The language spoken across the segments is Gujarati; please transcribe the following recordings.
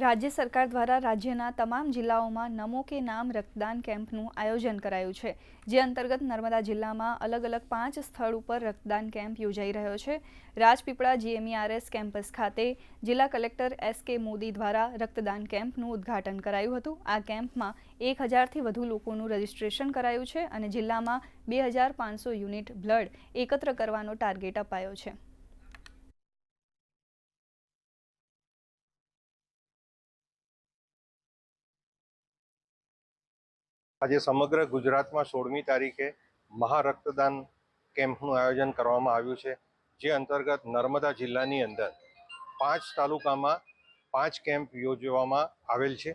રાજ્ય સરકાર દ્વારા રાજ્યના તમામ જિલ્લાઓમાં નમો કે નામ રક્તદાન કેમ્પનું આયોજન કરાયું છે, જે અંતર્ગત નર્મદા જિલ્લામાં અલગ અલગ પાંચ સ્થળ ઉપર રક્તદાન કેમ્પ યોજાઈ રહ્યો છે. રાજપીપળા જીએમઈઆરએસ કેમ્પસ ખાતે જિલ્લા કલેક્ટર એસ કે મોદી દ્વારા રક્તદાન કેમ્પનું ઉદ્ઘાટન કરાયું હતું. આ કેમ્પમાં એક હજારથી વધુ લોકોનું રજીસ્ટ્રેશન કરાયું છે અને જિલ્લામાં બે હજાર પાંચસો યુનિટ બ્લડ એકત્ર કરવાનો ટાર્ગેટ અપાયો છે. આજે સમગ્ર ગુજરાતમાં સોળમી તારીખે મહારક્તદાન કેમ્પનું આયોજન કરવામાં આવ્યું છે, જે અંતર્ગત નર્મદા જિલ્લાની અંદર પાંચ તાલુકામાં પાંચ કેમ્પ યોજવામાં આવેલ છે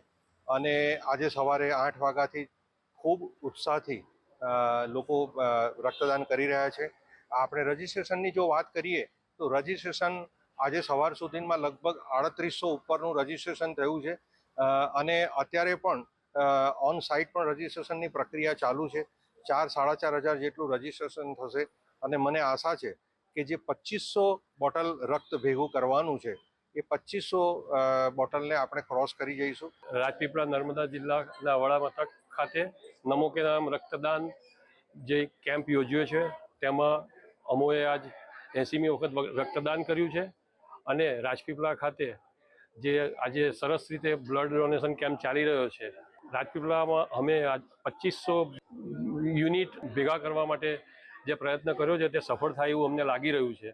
અને આજે સવારે આઠ વાગ્યાથી ખૂબ ઉત્સાહથી લોકો રક્તદાન કરી રહ્યા છે. આપણે રજિસ્ટ્રેશનની જો વાત કરીએ, તો રજિસ્ટ્રેશન આજે સવાર સુધીમાં લગભગ આડત્રીસો ઉપરનું રજિસ્ટ્રેશન થયું છે. અને અત્યારે પણ ઓન સાઇટ પણ રજિસ્ટ્રેશનની પ્રક્રિયા ચાલુ છે. ચાર, સાડા ચાર હજાર જેટલું રજિસ્ટ્રેશન થશે. અને મને આશા છે કે જે પચીસો બોટલ રક્ત ભેગું કરવાનું છે, એ પચીસો બોટલને આપણે ક્રોસ કરી જઈશું. રાજપીપળા નર્મદા જિલ્લાના વડા મથક ખાતે નમો કે નામ રક્તદાન જે કેમ્પ યોજ્યો છે, તેમાં અમોએ આજ એંસીમી વખત રક્તદાન કર્યું છે. અને રાજપીપળા ખાતે જે આજે સરસ રીતે બ્લડ ડોનેશન કેમ્પ ચાલી રહ્યો છે રાજપીપળામાં અમે પચીસો યુનિટ ભેગા કરવા માટે જે પ્રયત્ન કર્યો છે તે સફળ થાય એવું અમને લાગી રહ્યું છે.